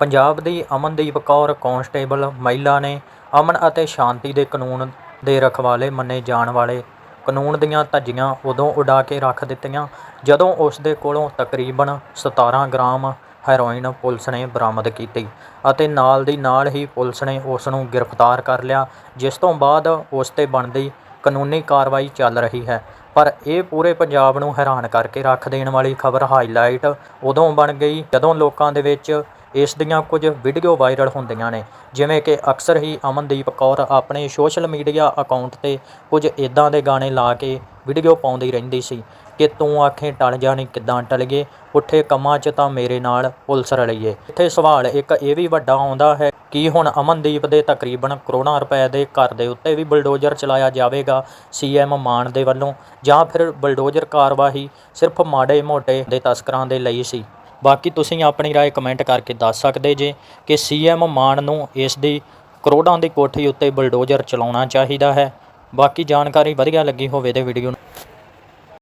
ਪੰਜਾਬ ਦੀ ਅਮਨਦੀਪ ਕੌਰ, ਕਾਂਸਟੇਬਲ ਮਹਿਲਾ ਨੇ ਅਮਨ ਅਤੇ ਸ਼ਾਂਤੀ ਦੇ ਕਾਨੂੰਨ ਦੇ ਰਖਵਾਲੇ ਮੰਨੇ ਜਾਣ ਵਾਲੇ ਕਾਨੂੰਨ ਦੀਆਂ ਧੱਜੀਆਂ ਉਦੋਂ ਉਡਾ ਕੇ ਰੱਖ ਦਿੱਤੀਆਂ, ਜਦੋਂ ਉਸ ਦੇ ਕੋਲੋਂ ਤਕਰੀਬਨ 17 ਗ੍ਰਾਮ ਹੈਰੋਇਨ ਪੁਲਿਸ ਨੇ ਬਰਾਮਦ ਕੀਤੀ ਅਤੇ ਨਾਲ ਦੀ ਨਾਲ ਹੀ ਪੁਲਿਸ ਨੇ ਉਸ ਨੂੰ ਗ੍ਰਿਫਤਾਰ ਕਰ ਲਿਆ, ਜਿਸ ਤੋਂ ਬਾਅਦ ਉਸ ਤੇ ਬਣਦੀ ਕਾਨੂੰਨੀ ਕਾਰਵਾਈ ਚੱਲ ਰਹੀ ਹੈ। ਪਰ ਇਹ ਪੂਰੇ ਪੰਜਾਬ ਨੂੰ ਹੈਰਾਨ ਕਰਕੇ ਰੱਖ ਦੇਣ ਵਾਲੀ ਖਬਰ ਹਾਈਲਾਈਟ ਉਦੋਂ ਬਣ ਗਈ ਜਦੋਂ ਲੋਕਾਂ ਦੇ ਵਿੱਚ ਇਸ ਦੀਆਂ ਕੁਝ ਵੀਡੀਓ ਵਾਇਰਲ ਹੁੰਦੀਆਂ ਨੇ, ਜਿਵੇਂ ਕਿ ਅਕਸਰ ਹੀ ਅਮਨਦੀਪ ਕੌਰ ਆਪਣੇ ਸੋਸ਼ਲ ਮੀਡੀਆ ਅਕਾਊਂਟ ਤੇ ਕੁਝ ਇਦਾਂ ਦੇ ਗਾਣੇ ਲਾ ਕੇ ਵੀਡੀਓ ਪਾਉਂਦੀ ਰਹਿੰਦੀ ਸੀ ਕਿ ਤੂੰ ਆਖੇ ਟਲ ਜਾਣੀ ਕਿੱਦਾਂ ਟਲ ਉੱਠੇ ਕੰਮਾਂ 'ਚ ਤਾਂ ਮੇਰੇ ਨਾਲ ਪੁਲਿਸ ਰਲੀਏ। ਇੱਥੇ ਸਵਾਲ ਇੱਕ ਇਹ ਵੀ ਵੱਡਾ ਆਉਂਦਾ ਹੈ ਕਿ ਹੁਣ ਅਮਨਦੀਪ ਦੇ ਤਕਰੀਬਨ ਕਰੋੜਾਂ ਰੁਪਏ ਦੇ ਘਰ ਦੇ ਉੱਤੇ ਵੀ ਬਲਡੋਜਰ ਚਲਾਇਆ ਜਾਵੇਗਾ ਸੀਐਮ ਮਾਨ ਦੇ ਵੱਲੋਂ ਜਾਂ ਫਿਰ ਬਲਡੋਜਰ ਕਾਰਵਾਈ ਸਿਰਫ ਮਾੜੇ ਮੋਟੇ ਦੇ ਤਸਕਰਾਂ ਦੇ ਲਈ ਸੀ। ਬਾਕੀ ਤੁਸੀਂ ਆਪਣੀ رائے ਕਮੈਂਟ ਕਰਕੇ ਦੱਸ ਸਕਦੇ ਜੇ ਕਿ ਸੀਐਮ ਮਾਨ ਨੂੰ ਇਸ ਦੀ ਕਰੋੜਾਂ ਦੀ ਕੋਠੀ ਉੱਤੇ ਬੁਲਡੋਜ਼ਰ ਚਲਾਉਣਾ ਚਾਹੀਦਾ ਹੈ ਬਾਕੀ ਜਾਣਕਾਰੀ ਵਧੀਆ ਲੱਗੀ ਹੋਵੇ ਤੇ ਵੀਡੀਓ ਨੂੰ